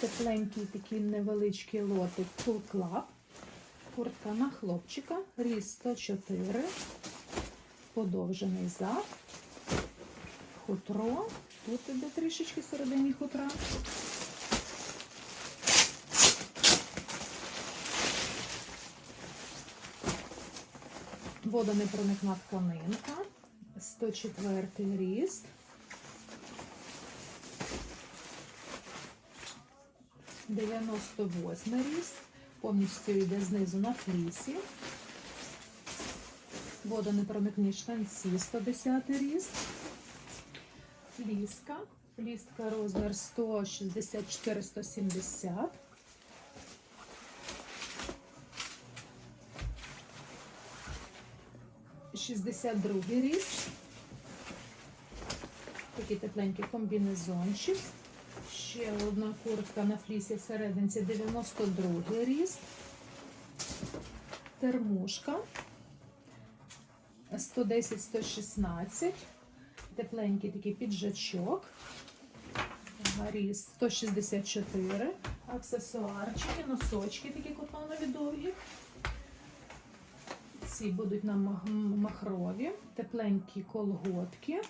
Тепленький такий невеличкий лотик Cool Club. Куртка на хлопчика, ріст 104, подовжений зад, хутро. Тут іде трішечки середині хутра. Водонепроникна тканинка, 104 ріст. Дев'яносто восьмий ріст, повністю йде знизу на флісі. Водонепроникні штанці 110 ріст. Фліска. Фліска розмір 164-170. Шістдесят другий ріст. Такий тепленький комбінезончик. Ще одна куртка на флісі серединці 92 ріст. Термушка 110-116. Тепленький такий піджачок. Ріст 164. Аксесуарчики, носочки такі котонові довгі. Ці будуть на махрові, тепленькі колготки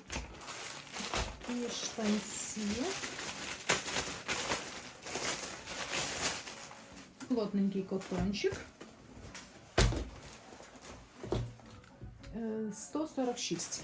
і штанці. Плотненький котончик. Е, 146.